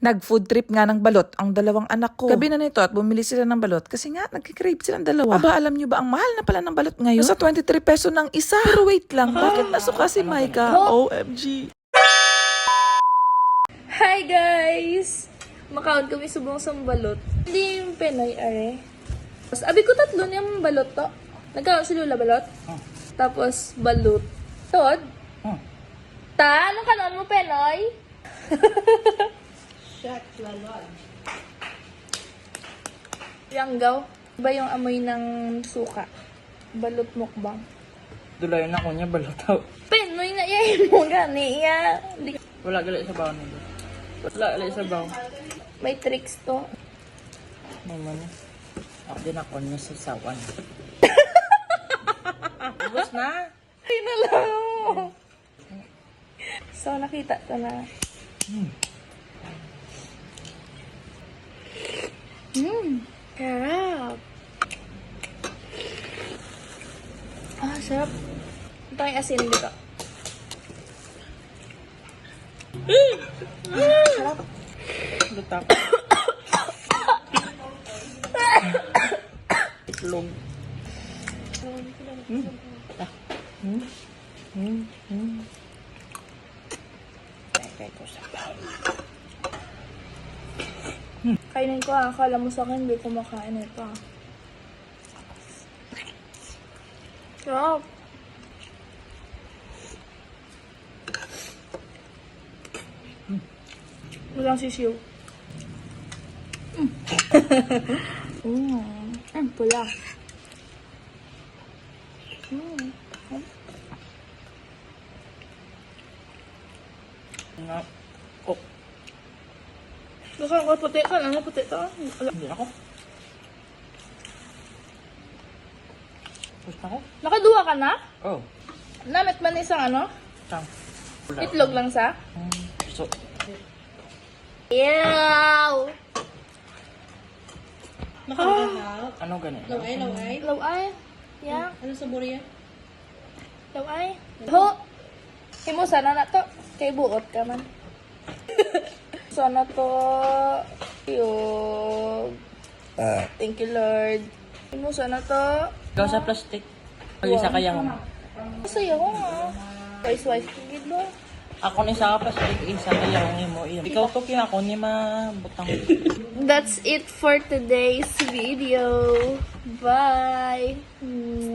Nag-food trip nga ng balot ang dalawang anak ko. Gabi na nito at bumili sila ng balot kasi nga nagkikrave silang dalawa. Aba, alam nyo ba ang mahal na pala ng balot ngayon? Sa 23 peso ng isa. Pero wait lang, bakit nasuka si Micah? OMG. Hi guys! Makaon kami subong sa balot. Hindi yung Penoy are. Tapos, abi ko tatlo niyang balot to. Nagkaon si Lula balot. Tapos, balot. Tod? Ta, anong kanon mo, Penoy? Yanggaw. Iba yung amoy ng suka. Balot mukbang. Dulayan ako niya, balataw. Penoy na yayin mo gani ya. Di- Wala gali sa baon nito. Wala gali sa baon. May tricks to. Mama niya. Ako din ako niya sa sawan. Ubus na. Ay na lang. So, nakita ko na. Mmm. Sarap. Ah, sarap. Ito yung asin dito. Sarap. Lutak. Itlog. Hmm. Ah. Hmm. Hmm. Hmm. Kaya ko sa baon. Kainin ko ah. Akala mo sa akin, hindi ko makain ito ah. Sarap. Walang sisiw. Mm. mm. Mm, pula. Mm. Nga. Oh, Baka ako puti ka. Ano puti to? Wala. hindi ako. Na ako. Nakaduwa ka na? Oh. Namit man isang ano? Tang. Itlog lang sa? Hmm. So, Ew! ano ganito? Laway, laway. Law ay. Yeah. Ano sa Borea? Law ay. Ho! Himo sana na to. Kay buot ka man. Sana to. Yug. Thank you, Lord. Himo sana to. Ikaw sa plastic. Pag isa kaya mo. Masaya ko nga. Vice wife ko gid ba? Ako ni sa plastic, isa kaya mo mo. Ikaw to kaya ako ni mabutang. That's it for today's video. Bye. Mwah.